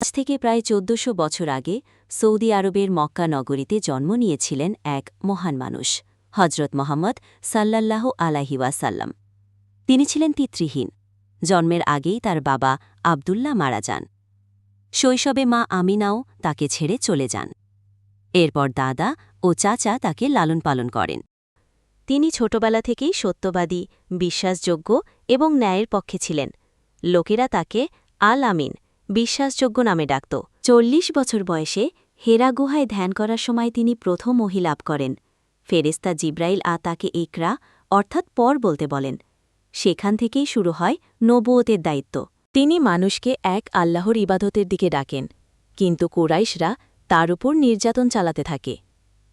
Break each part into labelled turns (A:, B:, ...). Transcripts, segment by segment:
A: আজ থেকে প্রায় চোদ্দশো বছর আগে সৌদি আরবের মক্কা নগরীতে জন্ম নিয়েছিলেন এক মহান মানুষ হজরত মোহাম্মদ সাল্লাল্লাহু আলাহি ওয়াসাল্লাম। তিনি ছিলেন পিতৃহীন। জন্মের আগেই তার বাবা আবদুল্লাহ মারা যান। শৈশবে মা আমিনাও তাকে ছেড়ে চলে যান। এরপর দাদা ও চাচা তাকে লালন পালন করেন। তিনি ছোটবেলা থেকেই সত্যবাদী, বিশ্বাসযোগ্য এবং ন্যায়ের পক্ষে ছিলেন। লোকেরা তাকে আল আমিন বিশ্বাসযোগ্য নামে ডাকত। চল্লিশ বছর বয়সে হেরা গুহায় ধ্যান করার সময় তিনি প্রথম ওহি লাভ করেন। ফেরেস্তা জিব্রাইল আ তাকে ইকরা, অর্থাৎ পর বলতে বলেন। সেখান থেকেই শুরু হয় নবুয়তের দায়িত্ব। তিনি মানুষকে এক আল্লাহর ইবাদতের দিকে ডাকেন, কিন্তু কুরাইশরা তার উপর নির্যাতন চালাতে থাকে।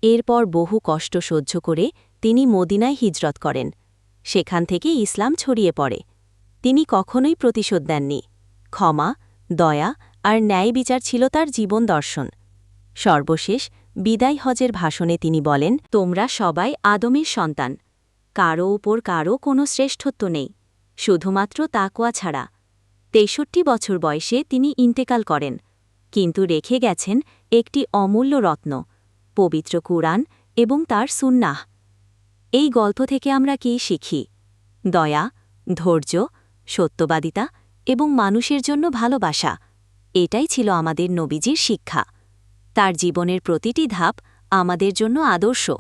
A: এরপর বহু কষ্ট সহ্য করে তিনি মদিনায় হিজরত করেন। সেখান থেকে ইসলাম ছড়িয়ে পড়ে। তিনি কখনোই প্রতিশোধ দেননি। ক্ষমা দয়া আর ন্যায় বিচার ছিল তার জীবন দর্শন। সর্বশেষ বিদায় হজের ভাষণে তিনি বলেন, তোমরা সবাই আদমের সন্তান। কারও উপর কারও কোনো শ্রেষ্ঠত্ব নেই। শুধুমাত্র তাকোয়া ছাড়া। তেষট্টি বছর বয়সে তিনি ইন্তেকাল করেন, কিন্তু রেখে গেছেন একটি অমূল্য রত্ন, পবিত্র কুরআন এবং তার সুন্নাহ। এই গল্প থেকে আমরা কী শিখি? দয়া, ধৈর্য, সত্যবাদিতা এবং মানুষের জন্য ভালোবাসা। এটাই ছিল আমাদের নবীজির শিক্ষা। তার জীবনের প্রতিটি ধাপ আমাদের জন্য আদর্শ।